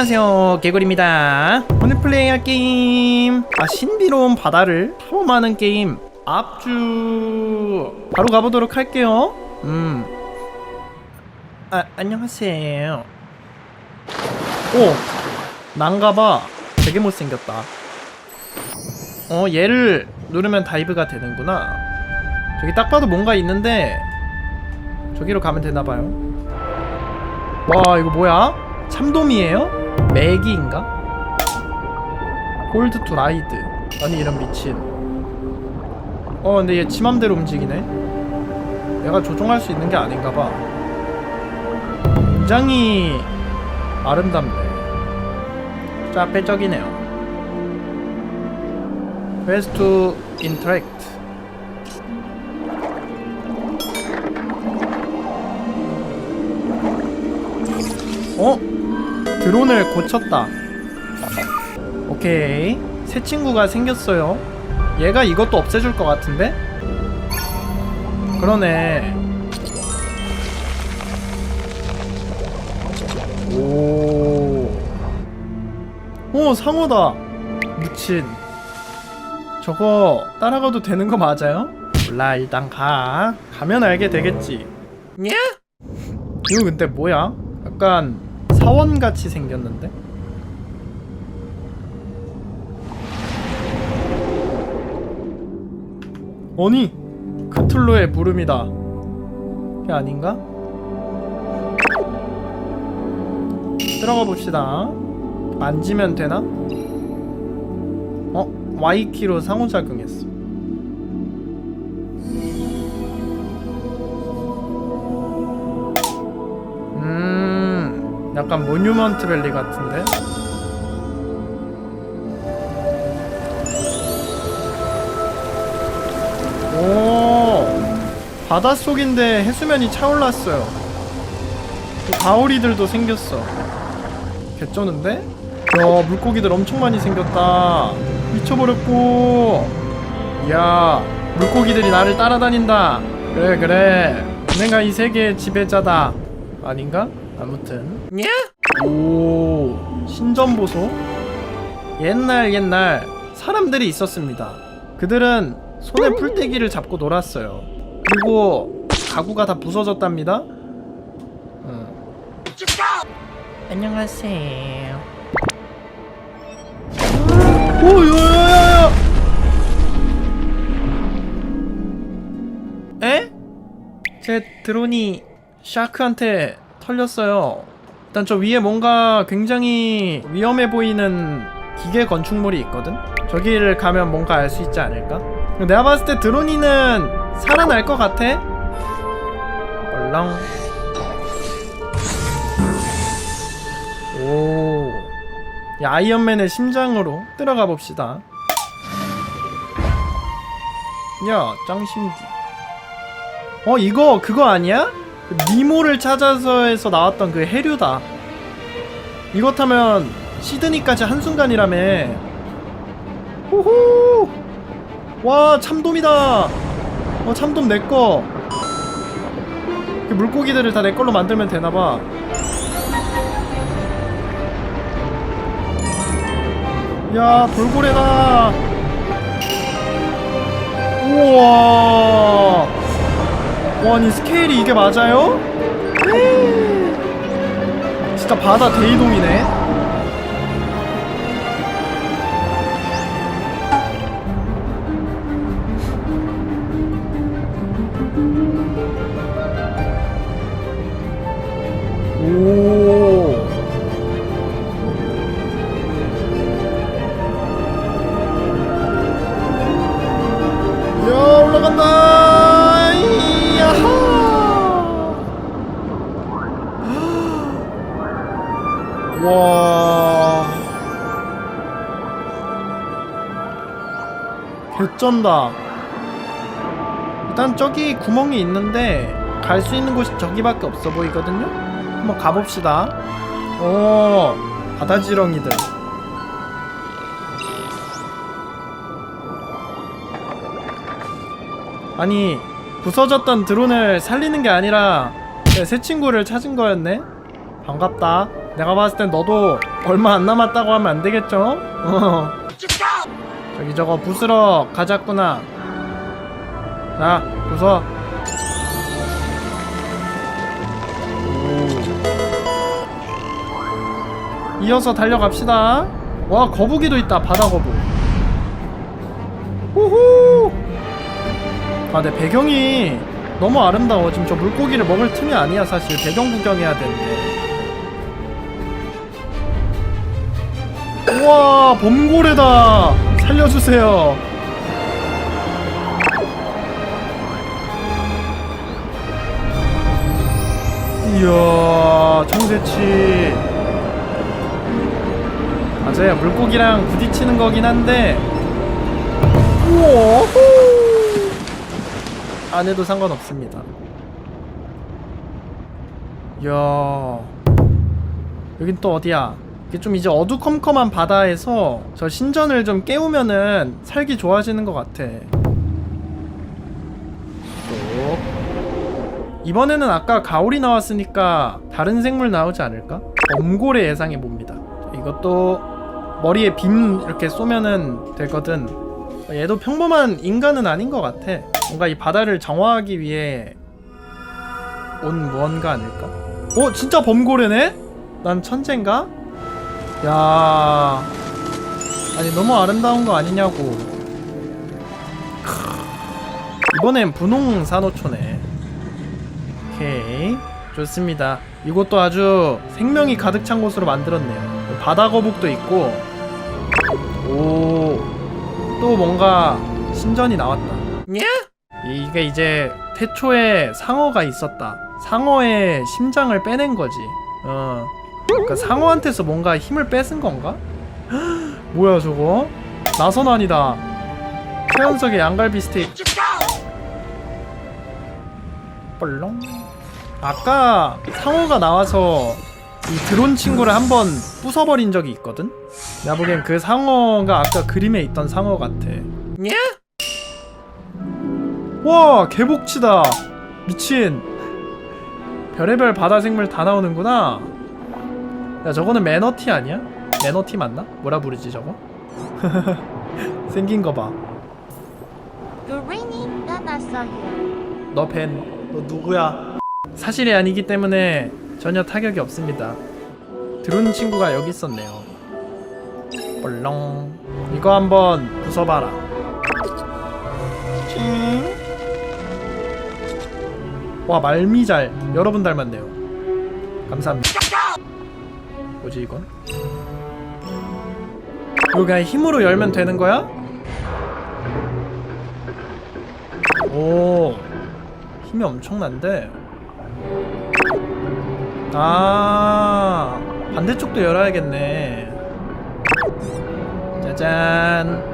안녕하세요 개구리입니다. 오늘 플레이할 게임. 아 신비로운 바다를 탐험하는 게임. 압주. 바로 가보도록 할게요. 음. 아 안녕하세요. 오 난가봐. 되게 못생겼다. 어 얘를 누르면 다이브가 되는구나. 저기 딱 봐도 뭔가 있는데 저기로 가면 되나봐요. 와 이거 뭐야? 참돔이에요? 메기인가? 골드 투 라이드. 아니 이런 미친. 어 근데 얘 지맘대로 움직이네. 얘가 조종할 수 있는 게 아닌가 봐. 굉장히 아름답네. 자 빼적이네요. Quest to interact. 어? 드론을 고쳤다. 오케이. 새 친구가 생겼어요. 얘가 이것도 없애줄 것 같은데? 그러네. 오. 오, 상어다. 미친. 저거 따라가도 되는 거 맞아요? 몰라, 일단 가. 가면 알게 되겠지. 냐? 이거 근데 뭐야? 약간 사원같이 생겼는데? 아니 크툴루의 물음이다 이게 아닌가? 들어가 봅시다 만지면 되나? 어? Y키로 상호작용했어 약간 모뉴먼트 밸리 같은데? 오 바닷속인데 해수면이 차올랐어요. 또 가오리들도 생겼어. 개쩌는데? 야 물고기들 엄청 많이 생겼다. 미쳐버렸고. 이야 물고기들이 나를 따라다닌다. 그래 그래. 내가 이 세계의 지배자다. 아닌가? 아무튼. 오 신전보소. 옛날 옛날 사람들이 있었습니다. 그들은 손에 풀떼기를 잡고 놀았어요. 그리고 가구가 다 부서졌답니다. 응. 안녕하세요. 오 야야야야 에? 제 드론이 샤크한테 털렸어요. 일단 저 위에 뭔가 굉장히 위험해 보이는 기계 건축물이 있거든? 저기를 가면 뭔가 알 수 있지 않을까? 내가 봤을 때 드론이는 살아날 것 같아? 얼렁. 오. 이 아이언맨의 심장으로 들어가 봅시다. 야, 짱신기. 어 이거 그거 아니야? 그 니모를 찾아서에서 나왔던 그 해류다. 이거 타면 시드니까지 한순간이라며. 호호! 와 참돔이다. 어 참돔 내 거. 그 물고기들을 다 내 걸로 만들면 되나 봐. 야 돌고래다. 우와. 와, 아니 스케일이 이게 맞아요? 진짜 바다 대이동이네. 개쩐다. 일단 저기 구멍이 있는데 갈 수 있는 곳이 저기밖에 없어 보이거든요? 한번 가봅시다. 오 바다지렁이들. 아니 부서졌던 드론을 살리는 게 아니라 내새 친구를 찾은 거였네. 반갑다. 내가 봤을 땐 너도 얼마 안 남았다고 하면 안 되겠죠? 어. 저기 저거 부스러 가자꾸나. 자. 오. 이어서 달려갑시다. 와, 거북이도 있다. 바다 거북. 우후! 아, 내 배경이 너무 아름다워. 지금 저 물고기를 먹을 틈이 아니야, 사실. 배경 구경해야 되는데. 우와, 범고래다. 살려주세요. 이야, 청새치. 맞아요. 물고기랑 부딪히는 거긴 한데. 우와. 안 해도 상관없습니다. 이야. 여긴 또 어디야? 이게 좀 이제 어두컴컴한 바다에서 저 신전을 좀 깨우면은 살기 좋아지는 것 같아. 또 이번에는 아까 가오리 나왔으니까 다른 생물 나오지 않을까? 엄고래 예상해 봅니다. 이것도 머리에 빔 이렇게 쏘면은 되거든. 얘도 평범한 인간은 아닌 것 같아. 뭔가 이 바다를 정화하기 위해 온 무언가 아닐까? 어, 진짜 범고래네? 난 천재인가? 야, 아니 너무 아름다운 거 아니냐고. 크. 이번엔 분홍 산호초네. 오케이, 좋습니다. 이곳도 아주 생명이 가득 찬 곳으로 만들었네요. 바다 거북도 있고, 오, 또 뭔가 신전이 나왔다. 냐? 이게 이제 태초에 상어가 있었다. 상어의 심장을 빼낸 거지. 어. 그러니까 상어한테서 뭔가 힘을 뺏은 건가? 뭐야 저거? 나선환이다. 최연석의 양갈비 스테이크. 뻘렁. 아까 상어가 나와서 이 드론 친구를 한번 부숴버린 적이 있거든? 내가 보기엔 그 상어가 아까 그림에 있던 상어 같아. 냐? 와 개복치다. 미친. 별의별 바다 생물 다 나오는구나. 야 저거는 매너티 아니야? 매너티 맞나? 뭐라 부르지 저거? 생긴 거 봐. You're raining, then I saw you. 너 벤. 너 누구야? 사실이 아니기 때문에 전혀 타격이 없습니다. 드론 친구가 여기 있었네요. 뻘렁. 이거 한번 부숴봐라. 칭. 와 말미잘 여러분 닮았네요. 감사합니다. 뭐지 이건? 이거 그냥 힘으로 열면 되는 거야? 오 힘이 엄청난데 아 반대쪽도 열어야겠네 짜잔